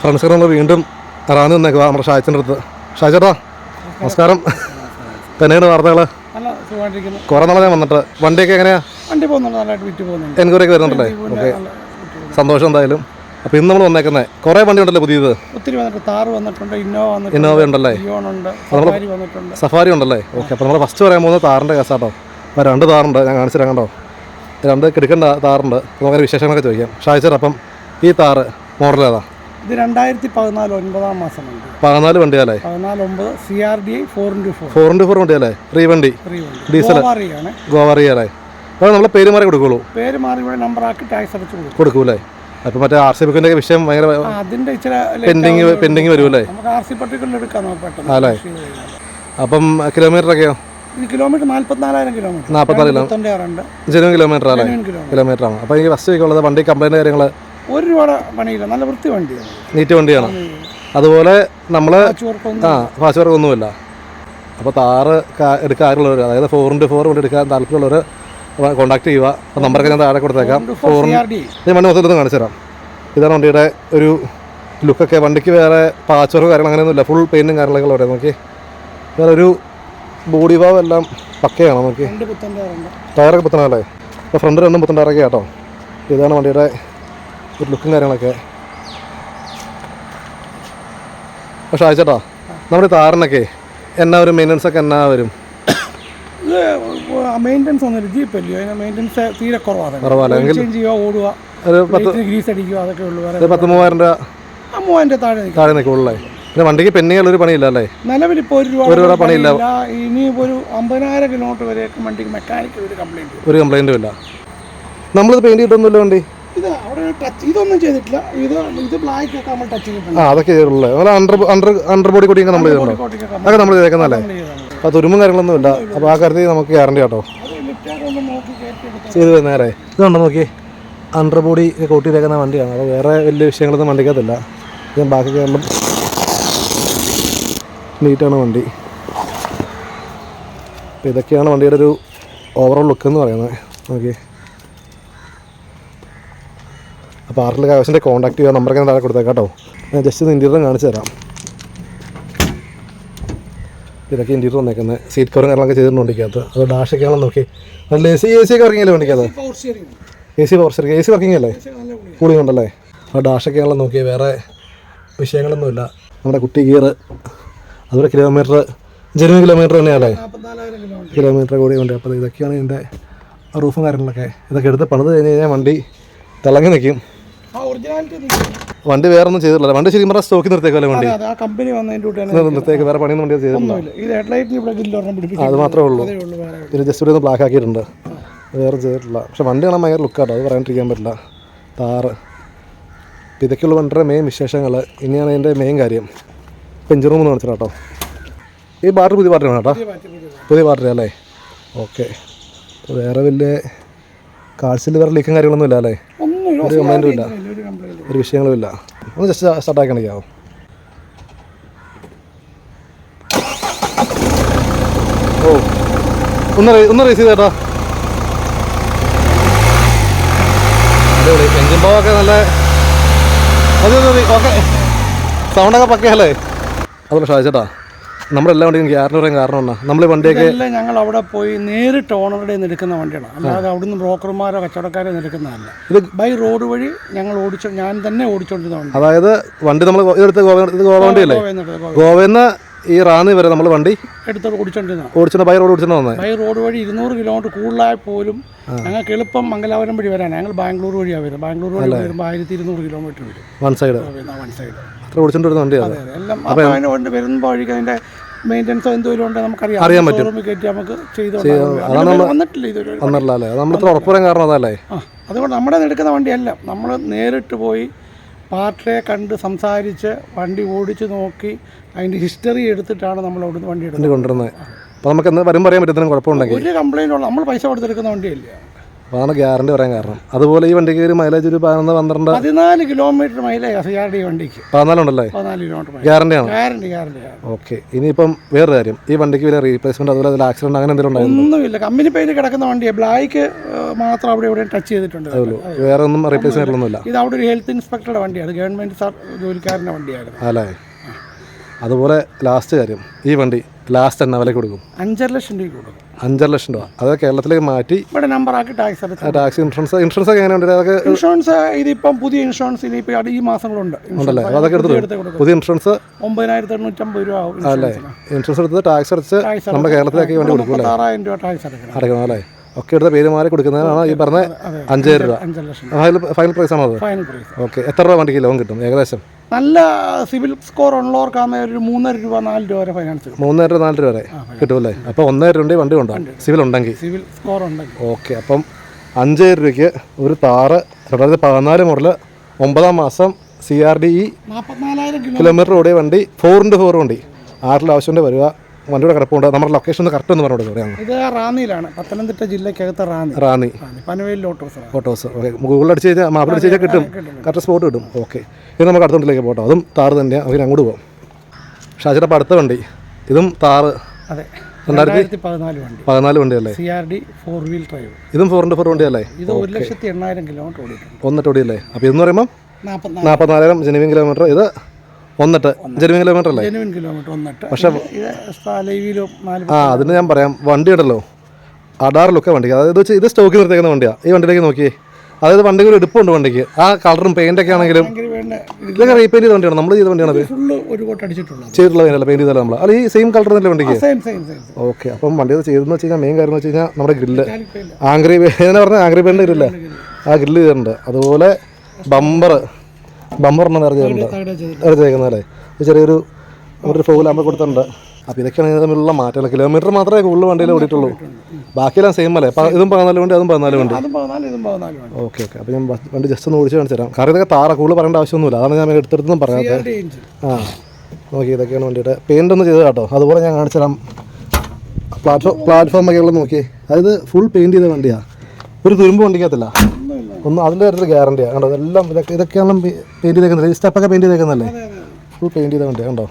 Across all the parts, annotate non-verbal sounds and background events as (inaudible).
ഫ്രണ്ട്സുകൾ നമ്മൾ വീണ്ടും റാന്നി നിന്നേക്കുക നമ്മുടെ ഷാജിന്റെ അടുത്ത്. ഷാജേട്ടാ നമസ്കാരം. തന്നെയാണ് വാർത്തകൾ കുറേ നാളെ ഞാൻ വന്നിട്ട്. വണ്ടിയൊക്കെ എങ്ങനെയാ? എൻക്വയറി ഒക്കെ വരുന്നുണ്ടല്ലേ? ഓക്കെ. സന്തോഷം എന്തായാലും. അപ്പോൾ ഇന്ന് നമ്മൾ വന്നേക്കുന്നത് കുറേ വണ്ടി ഉണ്ടല്ലോ പുതിയത്? ഒത്തിരി വന്നിട്ടുണ്ട്. ഇന്നോവ ഉണ്ടല്ലേ? സഫാരി ഉണ്ടല്ലേ? ഓക്കെ. അപ്പോൾ നമ്മൾ ഫസ്റ്റ് പറയാൻ പോകുന്നത് താറിന്റെ കേസാട്ടോ. അപ്പോൾ രണ്ട് താറുണ്ട് ഞാൻ കാണിച്ചു തരാം കണ്ടോ? രണ്ട് കിടക്കേണ്ട താറുണ്ട് നമുക്ക് വിശേഷങ്ങളൊക്കെ ചോദിക്കാം. ഷായച്ചേട്ടാ അപ്പം ഈ താറ് മോഡൽ ഏതാ ഇത് രണ്ടായിരത്തി പതിനാല് ഒൻപതാം മാസം പതിനാല് വണ്ടിയാലേ പതിനാല് ഒമ്പത് C R D I four into four four into four വണ്ടിയല്ലേ? റീ വണ്ടി. ത്രീ വണ്ടി. ഡീസൽ ഗോവാറിയാണ്. ഗോവറിയല്ലേ അപ്പോൾ നമ്മളെ പേര് മാറി കൊടുക്കുള്ളൂ. പേര് മാറി ഇവിടെ നമ്പർ ആക്കി ടാക്സ് അടച്ചു കൊടുക്കും. കൊടുക്കൂലേ? അപ്പോൾ മറ്റേ ആർ സി ബുക്കിന്റെ വിഷയം ഭയങ്കര അതിന്റെ ഇച്ചിരി പെൻഡിങ് പെൻഡിങ് വരുമല്ലേ? നമുക്ക് ആർ സി പർട്ടിക്കുലർ എടുക്കാം പെട്ടെന്ന്. അല്ലേ? അപ്പം കിലോമീറ്റർ ഒക്കെയോ ഇത് കിലോമീറ്റർ നാല്പത്തിനാലായിരം കിലോമീറ്റർ. നാൽപ്പത്തിനാല് കിലോമീറ്റർ ജനുവൻ കിലോമീറ്റർ ആണ് കിലോമീറ്റർ കിലോമീറ്റർ. ആണ് അപ്പോൾ എനിക്ക് ഫസ്റ്റ് ഉള്ളത് വണ്ടി കംപ്ലൈന്റ് കാര്യങ്ങൾ ഒരു രൂപയുടെ പണിയില്ല. നല്ല വൃത്തി വണ്ടിയാണ്. നീറ്റ് വണ്ടിയാണ്. അതുപോലെ നമ്മൾ ആ ഫാസ്റ്റ് വർക്ക് ഒന്നുമില്ല. അപ്പോൾ താറ് എടുക്കാറുള്ളവർ അതായത് ഫോർ ഇന്റു ഫോർ വണ്ടി എടുക്കാൻ താല്പര്യമുള്ളവർ കോൺടാക്ട് ചെയ്യുക. അപ്പോൾ നമ്പറൊക്കെ ഞാൻ താഴെ കൊടുത്തേക്കാം. ഫോർ ഞാൻ വണ്ടി മൊത്തത്തിൽ കാണിച്ചു തരാം. ഇതാണ് വണ്ടിയുടെ ഒരു ലുക്കൊക്കെ വണ്ടിക്ക് വേറെ പാച്ചറോ കാര്യങ്ങൾ അങ്ങനെയൊന്നുമില്ല. ഫുൾ പെയിന്റും കാര്യങ്ങളൊക്കെ പറയാം നോക്കി. വേറെ ഒരു ബോഡി ഭാവം എല്ലാം പക്കയാണ് നോക്കി? ടയറൊക്കെ പുത്തനല്ലേ അപ്പോൾ ഫ്രണ്ട് രണ്ടും പുത്തൻ ടയറൊക്കെ കേട്ടോ. ഇതാണ് വണ്ടിയുടെ ഒരു ലുക്കും കാര്യങ്ങളൊക്കെ. പക്ഷെ അയച്ചേട്ടാ നമ്മുടെ താറിനൊക്കെ എന്നാ ഒരു മെയിന്റനൻസ് ഒക്കെ എന്നാ വരും? ഇത് മെയിന്റെനൻസ് ഒന്നും ജീപ്പ് അല്ലയോ അതിന് മെയിന്റെനൻസ് തീരെ കുറവാണ്. ചേഞ്ച് ചെയ്യുക ഓടുക. ഒരു പത്ത് ഗ്രീസ് അടിക്കുക അതൊക്കെ ഉള്ളൂ. വേറെ ഒരു പത്ത് മൂവായിരം രൂപ താഴെ താഴെ നിൽക്കുള്ളേ പിന്നെ വണ്ടിക്ക് പെൻഡിങ് ഒരു പണിയില്ല അല്ലേ? നിലവിലിപ്പോൾ ഒരു രൂപ ഒരു രൂപ പണിയില്ല. ഇനി ഒരു അമ്പതിനായിരം കിലോമീറ്റർ വരെയൊക്കെ വണ്ടിക്ക് മെക്കാനിക്കൽ ഒരു കംപ്ലൈന്റ് ഒരു കംപ്ലൈന്റും ഇല്ല. നമ്മളിത് പെയിന്റ് കിട്ടുന്നില്ല വണ്ടി. ഇത് അവിടെ ടച്ച് ഇതൊന്നും ചെയ്തിട്ടില്ല. ഇത് ഇത് ബ്ലാക്ക് ഒക്കെ നമ്മൾ ടച്ച് ചെയ്തിട്ടുണ്ട്. ആ അതൊക്കെ അണ്ടർ അണ്ടർ അണ്ടർ ബോഡി കൂടി നമ്മൾ ചെയ്തിട്ടുണ്ടോ? അതൊക്കെ നമ്മൾ ചെയ്തേക്കുന്നല്ലേ അപ്പോൾ തുരുമ്പും കാര്യങ്ങളൊന്നും ഇല്ല. അപ്പോൾ ആ കാര്യത്തിൽ നമുക്ക് ഗ്യാരണ്ടി കേട്ടോ ചെയ്തു നേരെ ഇതുണ്ടോ നോക്കി? അണ്ടർ ബോഡി കോട്ടി തേക്കുന്ന വണ്ടിയാണ്. അപ്പോൾ വേറെ വലിയ വിഷയങ്ങളൊന്നും വണ്ടിക്കകത്തില്ല. ഞാൻ ബാക്കി കേരളം നീറ്റാണ് വണ്ടി. അപ്പോൾ ഇതൊക്കെയാണ് വണ്ടിയുടെ ഒരു ഓവറോൾ ലുക്ക് എന്ന് പറയുന്നത്. നോക്കി. അപ്പോൾ ആറിൽ കാവശ്യന്റെ കോൺടാക്ട് ചെയ്യുക നമ്പറൊക്കെ ഞാൻ താഴെ കൊടുത്തേക്കാം കേട്ടോ. ഞാൻ ജസ്റ്റ് ഇത് ഇന്റീരിയർ കാണിച്ചു തരാം. ഇതൊക്കെ ഇന്റീരിയർ വന്നേക്കുന്നത് സീറ്റ് കവറും കാര്യങ്ങളൊക്കെ ചെയ്തിട്ടുണ്ട് വണ്ടിക്കകത്ത് അത് ഡാഷൊക്കെയാണെന്ന് നോക്കി. നല്ല എ സി എ സി ഒക്കെ ഇറങ്ങിയല്ലേ വണ്ടിക്കകത്ത് steering A C power A C working അല്ലേ? കൂളിംഗ് ഉണ്ടല്ലേ? ആ ആണെന്ന് നോക്കി. വേറെ വിഷയങ്ങളൊന്നുമില്ല. നമ്മുടെ കുട്ടി ഗിയർ അതുപോലെ കിലോമീറ്റർ ജനുവൻ കിലോമീറ്റർ തന്നെയല്ലേ? കിലോമീറ്റർ കൂടി ഉണ്ട്. അപ്പോൾ ഇതൊക്കെയാണ് ഇതിന്റെ റൂഫും കാര്യങ്ങളൊക്കെ. ഇതൊക്കെ എടുത്ത് പണിത് കഴിഞ്ഞ് കഴിഞ്ഞാൽ വണ്ടി തിളങ്ങി നിൽക്കും ഒറിജിനാലിറ്റി വണ്ടി വേറെ ഒന്നും ചെയ്തിട്ടില്ല. വണ്ടി ശരിക്കും പറഞ്ഞാൽ സ്റ്റോക്കി നിർത്തേക്കല്ലേ വണ്ടി. ആ കമ്പനി വന്നതിന്റെ കൂട്ടാണ് നിർത്തേക്ക് വേറെ പണിയൊന്നും വണ്ടി ചെയ്തിട്ടില്ല. ഹെഡ് ലൈറ്റിന് ഇവിടെ അത് മാത്രമേ ഉള്ളൂ. പിന്നെ ജസ്റ്റ് ഇവിടെ ഒന്ന് ബ്ലാക്ക് ആക്കിയിട്ടുണ്ട്. വേറെ ചെയ്തിട്ടില്ല. പക്ഷെ വണ്ടി കാണാൻ ഭയങ്കര ലുക്കാട്ടോ അത് പറയാണ്ടിരിക്കാൻ പറ്റില്ല. താറ് അപ്പോൾ ഇതൊക്കെയുള്ള വണ്ടിയുടെ മെയിൻ വിശേഷങ്ങൾ ഇനിയാണ് അതിന്റെ മെയിൻ കാര്യം. പെഞ്ചർ റൂം എന്ന് കാണിച്ചാൽ ഈ ബാറ്ററി പുതിയ ബാറ്ററി കേട്ടോ പുതിയ ബാറ്ററി അല്ലേ? ഓക്കെ വേറെ വലിയ കാഴ്ചയിൽ വേറെ ലീക്കും കാര്യങ്ങളൊന്നും ഇല്ല അല്ലേ? ഒരു കംപ്ലൈന്റും ഇല്ല. ഒരു കംപ്ലൈന്റ് ഒരു വിഷയങ്ങളും ഇല്ല ഒന്ന് ജസ്റ്റ് സ്റ്റാർട്ടാക്കി കാണിക്കാമോ ഓ ഒന്ന് ഒന്ന് റേസ് ചെയ്തേട്ടാ അടിപൊളി. എഞ്ചിൻ പവറൊക്കെ നല്ല മതി മതി ഓക്കെ. സൗണ്ടൊക്കെ പക്കയല്ലേ? അതുപോലെ ഷായിച്ചേട്ടാ നമ്മുടെ എല്ലാ വണ്ടിയും ഗ്യാരണ്ടി പറയാൻ കാരണം എന്നാ? നമ്മൾ വണ്ടിയൊക്കെ ഞങ്ങൾ അവിടെ പോയി നേരിട്ട് ഓണറുടെ നിന്ന് എടുക്കുന്ന വണ്ടിയാണ് അല്ലാതെ അവിടുന്ന് ബ്രോക്കർമാരോ കച്ചവടക്കാരോ എടുക്കുന്നതല്ല. ഇത് ബൈ റോഡ് വഴി ഞങ്ങൾ ഓടിച്ചു ഞാൻ തന്നെ ഓടിച്ചോണ്ടിരുന്ന വണ്ടി. അതായത് വണ്ടി നമ്മൾ ഇതെടുത്ത് ഗോവ ഗോവ വണ്ടിയല്ലേ? ഗോവയിൽ നിന്ന് ഈ റാന്നി വരെ നമ്മൾ വണ്ടി എടുത്ത് ഓടിച്ചോണ്ടിരുന്ന ബൈ റോഡ് ഓടിച്ചിട്ട് വന്നത് ബൈ റോഡ് വഴി ഇരുന്നൂറ് കിലോമീറ്റർ കൂടുതലായ പോലും ഞങ്ങൾക്ക് എളുപ്പം മംഗലാപുരം വഴി വരാൻ ഞങ്ങൾ ബാംഗ്ലൂർ വഴിയാണ് വരുന്നത് ബാംഗ്ലൂർ വഴി വരുമ്പോൾ ആയിരത്തി ഇരുന്നൂറ് കിലോമീറ്റർ വരും. വൺ സൈഡ് വൺ സൈഡ് അത്ര ഓടിച്ചിട്ട് വണ്ടി വണ്ടിയാണ് അതെ എല്ലാം അപ്പോൾ അതിന് വണ്ടി വരുമ്പോൾ വഴിക്ക് അതിന്റെ മെയിന്റെനൻസോ ഉണ്ടെങ്കിൽ നമുക്കറിയാം. അറിയാൻ പറ്റും. നമുക്ക് ചെയ്ത് വന്നിട്ടില്ല ഇതൊരു വന്നിട്ടില്ല അല്ലേ? നമ്മളിത്ര കാരണം അതല്ലേ? അതുകൊണ്ട് നമ്മുടെ എടുക്കുന്ന വണ്ടിയല്ല നമ്മൾ നേരിട്ട് പോയി പാർട്ടിയെ കണ്ട് സംസാരിച്ച് വണ്ടി ഓടിച്ച് നോക്കി അതിന്റെ ഹിസ്റ്ററി എടുത്തിട്ടാണ് നമ്മൾ അവിടുന്ന് വണ്ടി എടുക്കുന്നത് കൊണ്ടുവരുന്നത്. അപ്പോൾ നമുക്ക് എന്ന് വരുമ്പോൾ അറിയാൻ പറ്റുന്ന കുഴപ്പമുണ്ടെങ്കിൽ. ഒരു കംപ്ലൈന്റ് ഉള്ള നമ്മൾ പൈസ കൊടുത്തെടുക്കുന്ന വണ്ടിയല്ല? അതാണ് ഗ്യാരണ്ടി പറയാൻ കാരണം. അതുപോലെ ഈ വണ്ടിക്ക് ഒരു മൈലേജ് ഒരു പതിനൊന്ന് പന്ത്രണ്ട് പതിനാല് കിലോമീറ്റർ മൈലേജ് ഡി വണ്ടിക്ക്. പതിനാലുണ്ടല്ലേ പതിനാല് കിലോമീറ്റർ ഗ്യാരണ്ടിയാണ് ഗ്യാരണ്ടി ഗ്യാരണ്ടി ഓക്കെ ഇനിയിപ്പം വേറൊരു കാര്യം. ഈ വണ്ടിക്ക് വില റീപ്ലേസ്മെന്റ് അതുപോലെ അതിൽ ആക്സിഡന്റ് അങ്ങനെ എന്തെങ്കിലും ഉണ്ടായിരുന്നു? ഒന്നുമില്ല. കമ്പനി പേര് കിടക്കുന്ന വണ്ടിയാണ് ബ്ലാക്ക് മാത്രം അവിടെ ഇവിടെ ടച്ച് ചെയ്തിട്ടുണ്ട് വേറെ ഒന്നും റീപ്ലേസ് ഒന്നുമില്ല. ഇത് അവിടെ ഒരു ഹെൽത്ത് ഇൻസ്പെക്ടറുടെ വണ്ടിയാണ് ഗവൺമെന്റ് സാർ ജോലിക്കാരന്റെ വണ്ടിയാണ് അല്ലേ? അതുപോലെ ലാസ്റ്റ് കാര്യം. ഈ വണ്ടി ലാസ്റ്റ് എന്നാ വില കൊടുക്കും. അഞ്ചര ലക്ഷം രൂപ കൊടുക്കും. അഞ്ചര ലക്ഷം രൂപ. അത് കേരളത്തിലേക്ക് മാറ്റി ഇവിടെ നമ്പർ ആക്കി ടാക്സ് അടച്ചു ടാക്സി ഇൻഷുറൻസ് ഇൻഷുറൻസ് ഒക്കെ എങ്ങനെയുണ്ട്? അതൊക്കെ ഇൻഷുറൻസ് ഇതിപ്പം പുതിയ ഇൻഷുറൻസ് ഇനിയിപ്പോൾ ഈ മാസങ്ങളുണ്ട്. ഉണ്ടല്ലേ? അതൊക്കെ എടുത്ത് എടുത്ത് പുതിയ ഇൻഷുറൻസ് ഒമ്പതിനായിരത്തി എണ്ണൂറ്റമ്പത് രൂപ ആവും അല്ലേ? ഇൻഷുറൻസ് എടുത്ത് ടാക്സ് അടച്ച് നമ്മുടെ കേരളത്തിലേക്ക് വേണ്ടി കൊടുക്കും ആറായിരം രൂപ ടാക്സ് അടക്കണം അടയ്ക്കണം അല്ലേ? ഒക്കെ എടുത്ത പേര് മാറി കൊടുക്കുന്നതിനാണ് ഈ പറഞ്ഞ അഞ്ചായിരം രൂപ. ഫൈനൽ ഫൈനൽ പ്രൈസ് ആണോ അത്? ഫൈനൽ പ്രൈസ് ഓക്കെ എത്ര രൂപ വണ്ടിക്ക് ലോൺ കിട്ടും? ഏകദേശം? നല്ല സിവിൽ സ്കോർ ഉള്ളവർക്കാകുന്ന ഒരു മൂന്നര രൂപ നാല് രൂപ വരെ ഫൈനാൻസ് മൂന്നര നാല് രൂപ വരെ കിട്ടുമല്ലേ? അപ്പോൾ ഒന്നര രൂപ വണ്ടി ഉണ്ടോ സിവിൽ ഉണ്ടെങ്കിൽ. സിവിൽ സ്കോർ ഉണ്ടെങ്കിൽ. ഓക്കെ അപ്പം അഞ്ചായിരം രൂപയ്ക്ക് ഒരു താറ് രണ്ടായിരത്തി പതിനാല് മുതൽ ഒമ്പതാം മാസം സി ആർ ഡി ഇ നാൽപ്പത്തിനാലായിരം കിലോ കിലോമീറ്റർ ഓടിയ വണ്ടി ഫോർ ഇന്റു ഫോർ വണ്ടി. ആറിൽ ആവശ്യമുണ്ട് വരിക. വണ്ടിയുടെ കിടപ്പുണ്ട്. നമ്മുടെ ലൊക്കേഷൻ ഒന്ന് കറക്റ്റ് ഒന്ന് പറഞ്ഞു പറയാം ഇത് റാന്നിയിലാണ്. Pathanamthitta ജില്ലക്കകത്ത് Ranni. Ranni. Panaveli autos photos okay ഗൂഗിളിൽ അടിച്ച് കഴിഞ്ഞാൽ മാപ്പിൽ അടിച്ച് കഴിഞ്ഞാൽ കിട്ടും. കറക്റ്റ് സ്പോട്ട് കിട്ടും. ഓക്കെ ഇത് നമുക്ക് അടുത്തോട്ടിലേക്ക് പോട്ടോ. അതും താറ് തന്നെയാണ് അവർ അങ്ങോട്ട് പോകും ഷാജിയുടെ അപ്പം അടുത്ത വണ്ടി. ഇതും താറ്. അതെ. രണ്ടായിരത്തി പതിനാല് വണ്ടി. പതിനാല് വണ്ടിയല്ലേ C R D four wheel drive ഇതും ഫോർ ഇന്റു ഫോർ വണ്ടിയല്ലേ ഇത് ഒരു ലക്ഷത്തി എണ്ണായിരം കിലോമീറ്റർ ഓടിയിട്ടുണ്ട്. ഒന്നിട്ട് ഓടിയല്ലേ? അപ്പോൾ ഇതെന്ന് പറയുമ്പോൾ നാൽപ്പത്തിനാല് നാൽപ്പത്തിനാലായിരം ജെനുവിൻ കിലോമീറ്റർ ഇത് ഒന്നിട്ട് ജെനുവിൻ കിലോമീറ്റർ അല്ലേ? ജെനുവിൻ കിലോമീറ്റർ ഒന്നിട്ട് പക്ഷേ ആ അതിന് ഞാൻ പറയാം. വണ്ടി ഉണ്ടല്ലോ അഡാർ ലുക്ക വണ്ടിക്ക്. അതായത് വെച്ചാൽ ഇത് സ്റ്റോക്ക് നിർത്തിയേക്കുന്ന വണ്ടിയാണ് ഈ വണ്ടിയിലേക്ക് നോക്കിയേ. അതായത് വണ്ടിക്ക് ഒരു എടുപ്പുണ്ട് വണ്ടിക്ക്. ആ കളറും പെയിന്റ് ഒക്കെ ആണെങ്കിലും ഇതൊക്കെ റീപെയിന്റ് ചെയ്ത വണ്ടിയാണ്? നമ്മൾ ചെയ്ത വണ്ടിയാണ് ചെയ്തിട്ടുള്ള വണ്ടിയല്ല? പെയിന്റ് ചെയ്തല്ല നമ്മൾ അല്ല ഈ സെയിം കളർ തന്നെ വണ്ടിക്ക്? ഓക്കെ അപ്പം വണ്ടി അത് ചെയ്തെന്ന് വെച്ച് കഴിഞ്ഞാൽ മെയിൻ കാര്യം എന്ന് വെച്ച് കഴിഞ്ഞാൽ നമ്മുടെ ഗ്രില്ല് ആംഗ്രി എന്ന് പറഞ്ഞാൽ ആംഗ്രി പെയിന്റ് ഗ്രില്ല ആ ഗ്രില്ല് ചെയ്തിട്ടുണ്ട്. അതുപോലെ ബമ്പർ ചെയ്ത് വേറെ ചെയ്തേക്കുന്നതല്ലേ ഇത് ചെറിയൊരു ഒരു ഫോൾ നമ്മൾ കൊടുത്തിട്ടുണ്ട്. അപ്പോൾ ഇതൊക്കെയാണ് ഇതിന് തമ്മിലുള്ള മാറ്റങ്ങൾ. കിലോമീറ്റർ മാത്രമേ കൂടുതൽ വണ്ടിയിൽ ഓടിയിട്ടുള്ളൂ. ബാക്കിയെല്ലാം സെയിം അല്ലേ? ഇതും പതിനാല് വണ്ടി അതും പതിനാല് വണ്ടി. ഇതും ഓക്കെ ഓക്കെ അപ്പോൾ ഞാൻ വണ്ടി ജസ്റ്റ് ഒന്ന് ഓടിച്ച് കാണിച്ചു തരാം. കാരണം ഇതൊക്കെ താറ കൂടുതൽ പറയേണ്ട ആവശ്യമൊന്നുമില്ല. അതാണ് ഞാൻ എടുത്തെടുത്തൊന്നും പറയാത്തത്. ആ. നോക്കി ഇതൊക്കെയാണ് വണ്ടിയുടെ പെയിന്റ് ഒന്ന് ചെയ്ത് കേട്ടോ. അതുപോലെ ഞാൻ കാണിച്ചു തരാം. പ്ലാറ്റ്ഫോം പ്ലാറ്റ്ഫോം ഒക്കെ ഉള്ളത് നോക്കി. അതായത് ഫുൾ പെയിന്റ് ചെയ്ത വണ്ടിയാണ് ഒരു തുരുമ്പ് വണ്ടിക്കകത്തില്ല. ഒന്നും അതിന്റെ കാര്യത്തിൽ ഗ്യാരണ്ടിയാണ് കണ്ടോ? ഇതെല്ലാം ഇതൊക്കെ ഇതൊക്കെയാണ് പെയിന്റ് ചെയ്തേക്കുന്നത്. ഈ സ്റ്റെപ്പൊക്കെ പെയിന്റ് ചെയ്തേക്കുന്നല്ലേ ഫുൾ പെയിന്റ് ചെയ്ത വണ്ടിയാണ് കണ്ടോ?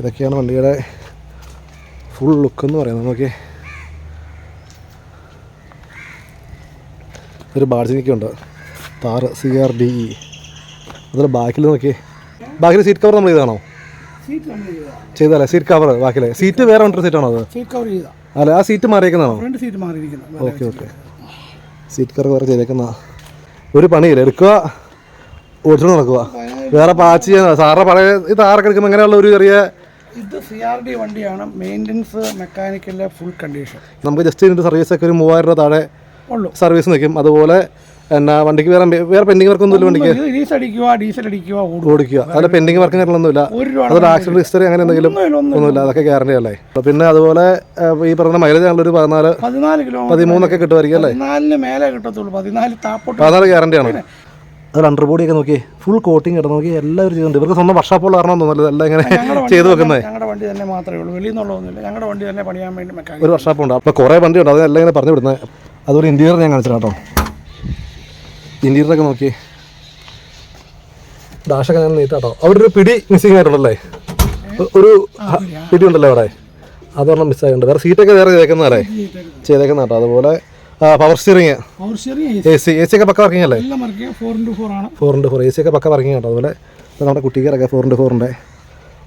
ഇതൊക്കെയാണ് വണ്ടിയുടെ ഫുൾ ലുക്ക് എന്ന് പറയുന്നത്. നോക്കി ഒരു ബാഡ്ജിനിക്കുണ്ട് Thar C R D E അതിൽ ബാക്കിൽ നോക്കി ബാക്കിൽ സീറ്റ് കവർ നമ്മൾ ചെയ്താണോ ചെയ്തല്ലേ സീറ്റ് കവർ ബാക്കിലെ. സീറ്റ് വേറെ സീറ്റ് സീറ്റാണോ അത്? അല്ല ആ സീറ്റ് മാറിയേക്കുന്നതാണോ? ഓക്കെ ഓക്കെ സീറ്റ് കവർ വേറെ ചെയ്തേക്കുന്ന. ഒരു പണിയില്ല എടുക്കുക ഓടിച്ചോണ്ട് നടക്കുക. വേറെ പാച്ച് ചെയ്യാൻ സാറിന് പഴയ ഈ താറൊക്കെ എടുക്കുമ്പോൾ ഇങ്ങനെയുള്ള ഒരു ചെറിയ ഇത് സി ആർ ഡി വണ്ടിയാണ്. മെയിന്റനൻസ് മെക്കാനിക്കലിലെ ഫുൾ കണ്ടീഷൻ നമുക്ക് ജസ്റ്റ് ഇതിന്റെ സർവീസ് ഒക്കെ ഒരു മൂവായിരം രൂപ താഴെ ഉള്ളൂ. സർവീസ് നിൽക്കും. അതുപോലെ എന്നാ വണ്ടിക്ക് വേറെ വേറെ പെൻഡിങ് വർക്ക് ഒന്നുമില്ല വണ്ടിക്ക്? ഡീസൽ അടിക്കുക ഡീസൽ അടിക്കുക ഓടുക ഓടിക്കുക. അതിന്റെ പെൻഡിങ് വർക്ക് കാര്യങ്ങളൊന്നുമില്ല അതൊരു ആക്സിഡന്റ് ഹിസ്റ്ററി അങ്ങനെ എന്തെങ്കിലും ഒന്നുമില്ല അതൊക്കെ ഗ്യാരണ്ടി അല്ലേ? പിന്നെ അതുപോലെ ഈ പറഞ്ഞ മൈലേജ് ആണല്ലോ ഒരു പതിനാല് പതിനാല് കിലോ പതിമൂന്നൊക്കെ കിട്ടുമായിരിക്കും അല്ലേ? പതിനാലിന് മേലെ കിട്ടത്തുള്ളൂ. പതിനാല് താപ്പോട്ട് പതിനാല് ഗ്യാരണ്ടിയാണ് അത് അണ്ടർ ബോഡി ഒക്കെ നോക്കി ഫുൾ കോട്ടിങ് ഇട നോക്കി എല്ലാവരും ചെയ്യുന്നുണ്ട് ഇവർക്ക് സ്വന്തം വർഷാപ്പുള്ള കാരണം തോന്നുന്നില്ല എല്ലാം ഇങ്ങനെ ചെയ്തു വെക്കുന്നത് ഞങ്ങളുടെ വണ്ടി തന്നെ മാത്രമേ ഉള്ളൂ. വെളിയിൽ നിന്നുള്ളതൊന്നുമില്ല ഞങ്ങളുടെ വണ്ടി തന്നെ പണിയാൻ വേണ്ടി ഒരു വർഷാപ്പുണ്ട് അപ്പോൾ കുറേ വണ്ടി ഉണ്ട് അതെല്ലാം ഇങ്ങനെ പറഞ്ഞു വിടുന്നത് അതൊരു ഇന്റീരിയർ ഞാൻ കാണിച്ചിട്ടാട്ടോ. ഇന്റീരിയറൊക്കെ നോക്കി. ഡാഷൊക്കെ ഞാൻ നീട്ടാട്ടോ അവിടെ ഒരു പിടി മിസ്സിങ് ആയിട്ടുണ്ടല്ലേ ഒരു പിടി. ഉണ്ടല്ലോ അവിടെ. അതൊരെണ്ണം മിസ്സായിട്ടുണ്ട് വേറെ സീറ്റൊക്കെ വേറെ ചെയ്തേക്കുന്നതല്ലേ ചെയ്തേക്കുന്ന കേട്ടോ അതുപോലെ power steering A C A C ഒക്കെ പക്ക വർക്കിംഗ് അല്ലേ? Four into four A C ഒക്കെ പക്ക വർക്കിംഗ് കേട്ടോ അതുപോലെ നമ്മുടെ കുട്ടിക്കാരൊക്കെ ഫോർ ഇന്റു ഫോറിന്റെ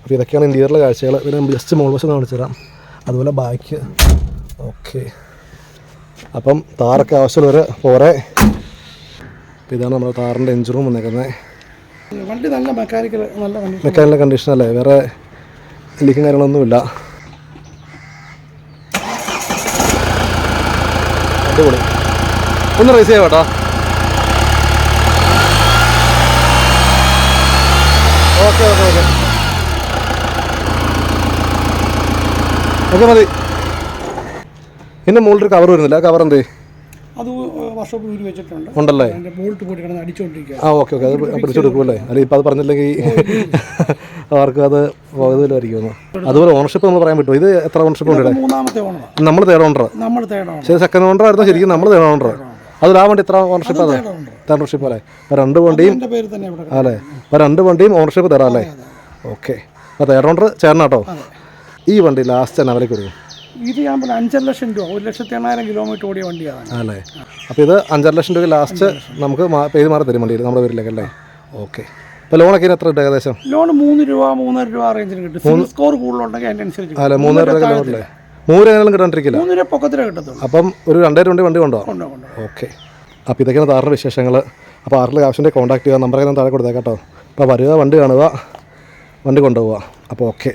അപ്പോൾ ഇതൊക്കെയാണ് ഇന്റീരിയറിലെ കാഴ്ചകൾ. പിന്നെ ജസ്റ്റ് മോൾ വശം കാണിച്ചു തരാം. അതുപോലെ ബാക്ക് ഓക്കെ അപ്പം താറൊക്കെ ആവശ്യമുള്ളവർ പോരെ. അപ്പോൾ ഇതാണ് നമ്മുടെ താറിന്റെ എഞ്ചിൻ റൂം വന്നേക്കുന്നത് വണ്ടി നല്ല മെക്കാനിക്കൽ നല്ല മെക്കാനിക്കൽ കണ്ടീഷൻ അല്ലേ? വേറെ ലീക്കും കാര്യങ്ങളൊന്നുമില്ല. അടിപൊളി. ഒന്ന് റേസ് ചെയ്യാം കേട്ടോ. ഓക്കെ ഓക്കെ ഓക്കെ ഓക്കെ മതി. പിന്നെ മുകളിലൊരു കവർ വരുന്നില്ല. കവർ എന്തേ അത് വർഷോപ്പ് ഊരി വെച്ചിട്ടുണ്ട്. ഉണ്ടല്ലേ? അതിന്റെ ബോൾട്ട് പോയിട്ട് കിടന്ന് അടിച്ചുകൊണ്ടിരിക്കുക ആ ഓക്കെ ഓക്കെ അത് പിടിച്ചെടുക്കുമല്ലേ അല്ല ഇപ്പം അത് പറഞ്ഞില്ലെങ്കിൽ (laughs) അവർക്ക് അത് പോകതില്ലായിരിക്കും അതുപോലെ ഓണർഷിപ്പ് നമ്മൾ പറയാൻ പറ്റുമോ? ഇത് എത്ര ഓണർഷിപ്പ് ഉണ്ട് മൂന്നാമത്തെ ഓണർ നമ്മൾ തേർഡ് ഓണർ നമ്മൾ തേർഡ് ഓണർ ശരി സെക്കൻഡ് ഓണർ ആയിരുന്നു ശരിക്കും നമ്മൾ തേർഡ് ഓണർ അതിൽ ആ വണ്ടി ഇത്ര ഓണർഷിപ്പ് അതെ തേർഡ് ഓണർഷിപ്പ് അല്ലേ? അപ്പോൾ രണ്ട് വണ്ടിയും അല്ലേ? അപ്പോൾ രണ്ട് വണ്ടിയും ഓണർഷിപ്പ് തരാം അല്ലേ? ഓക്കെ അപ്പോൾ തേർഡ് ഓണർ ചേർന്നാട്ടോ ഈ വണ്ടി ലാസ്റ്റ് തന്നെ അവലേക്ക് കൊടുക്കും. ഇത് ഞാൻ പറഞ്ഞ അഞ്ചര ലക്ഷം രൂപ ഒരു ലക്ഷത്തി എണ്ണായിരം കിലോമീറ്റർ ഓടിയ വണ്ടിയാണ്. അല്ലേ അപ്പോൾ ഇത് അഞ്ചര ലക്ഷം രൂപ ലാസ്റ്റ് നമുക്ക് പെയ്ത് മാറി തരും വണ്ടിയിൽ നമ്മുടെ പേരിലേക്ക് അല്ലേ? ഓക്കെ അപ്പോൾ ലോണൊക്കെ ഇതിന് എത്ര കിട്ടും ഏകദേശം? ലോൺ മൂന്ന് രൂപ മൂന്നര രൂപ റേഞ്ചിന് കിട്ടും. സിവിൽ സ്കോർ കൂടുതലുണ്ടെങ്കിൽ അതിനനുസരിച്ച്. അല്ലേ മൂന്നര രൂപ കിലോമീറ്റർ മൂന്ന് എങ്ങനെയും കിട്ടാണ്ടിരിക്കില്ല. മൂന്ന് രൂപ പൊക്കത്തിലേ കിട്ടത്തുള്ളൂ. അപ്പം ഒരു രണ്ടായിരം വണ്ടി വണ്ടി കൊണ്ടുപോകാം? കൊണ്ടോ ഓക്കെ അപ്പോൾ ഇതൊക്കെയാണ് താറിന്റെ വിശേഷങ്ങൾ അപ്പോൾ ആറിൽ ആവശ്യമുണ്ടെങ്കിൽ കോൺടാക്ട് ചെയ്യുക? നമ്പറൊക്കെ ഞാൻ താഴെ കൊടുത്തേക്കാം കേട്ടോ. അപ്പോൾ വരിക വണ്ടി കാണുക വണ്ടി കൊണ്ടുപോവുക. അപ്പോൾ ഓക്കെ